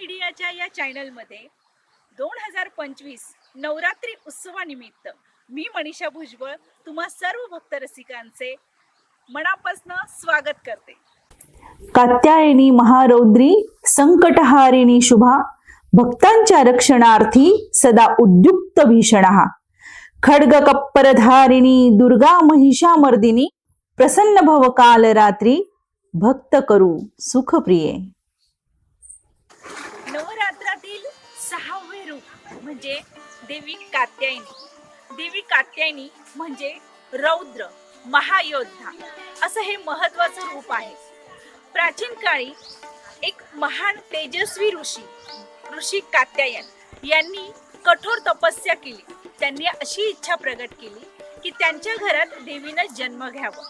मीडियाच्या या चॅनलमध्ये दोन हजार पंचवीस नवरात्री उत्सवानिमित्त मी मनीषा भुजबळ तुम्हा सर्व भक्त रसिकांचे मनापासून स्वागत करते. कात्यायनी महारौद्री संकटहारिणी शुभा भक्तांच्या रक्षणार्थी सदा उद्युक्त भीषण. खड्ग कप्परधारिणी दुर्गा महिषामर्दिनी प्रसन्न भव काल रात्री भक्त करू सुखप्रिये. नवरात्रातील सहावे रूप म्हणजे देवी कात्यायनी. देवी कात्यायनी म्हणजे रौद्र महायोद्धा. असं हे महत्वाचं रूप आहे. प्राचीन काळी एक महान तेजस्वी ऋषी ऋषी कात्यायन यांनी कठोर तपस्या केली. त्यांनी अशी इच्छा प्रगट केली की त्यांच्या घरात देवीनं जन्म घ्यावा.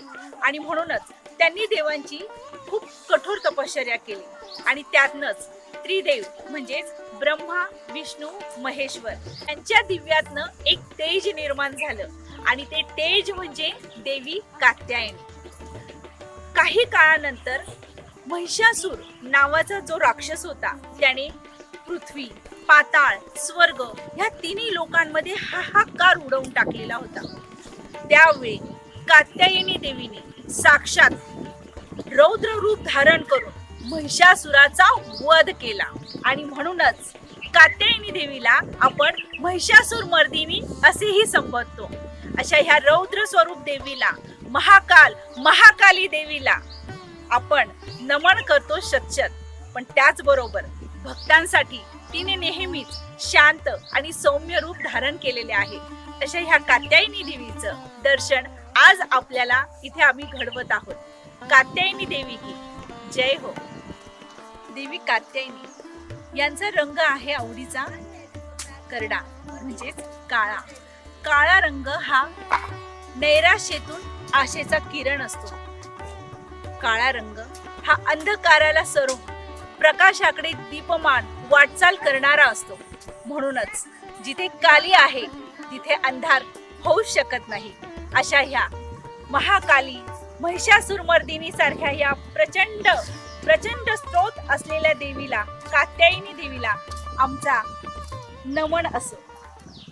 आणि म्हणूनच त्यांनी देवांची खूप कठोर तपश्चर्या केली. आणि त्यातनंच त्रिदेव म्हणजेच ब्रह्मा विष्णू महेश्वर यांच्या दिव्यातनं एक तेज निर्माण झालं. आणि ते तेज म्हणजे देवी कात्यायनी. काही काळानंतर महिषासूर नावाचा जो राक्षस होता त्याने पृथ्वी पाताळ स्वर्ग ह्या तिन्ही लोकांमध्ये हाहाकार उडवून टाकलेला होता. त्यावेळी कात्यायनी देवीने साक्षात रौद्र रूप धारण करून महिषासुराचा वध केला. आणि म्हणूनच कात्यायनी देवीला आपण महिषासूर मर्दिनी असेही संबोधतो. अशा ह्या रौद्र स्वरूप देवीला महाकाल महाकाली देवीला आपण नमन करतो शतशत पण त्याचबरोबर भक्तांसाठी तिने नेहमीच शांत आणि सौम्य रूप धारण केलेले आहे. अशा ह्या कात्यायनी देवीचं दर्शन आज आपल्याला इथे आम्ही घडवत आहोत. कात्यायनी देवी की जय हो. देवी कात्यायनी यांचा रंग आहे आवडीचा करडा म्हणजेच काळा. काळा रंग हा नैराश्येतून आशेचा किरण असतो. काळा रंग हा अंधकाराला स्वरूप प्रकाशाकडे दीपमान वाटचाल करणारा असतो. म्हणूनच जिथे काली आहे तिथे अंधार होऊ शकत नाही. अशा ह्या महाकाली महिषासुरमर्दिनी सारख्या ह्या प्रचंड प्रचंड स्त्रोत असलेल्या देवीला कात्यायनी देवीला आमचा नमन असो.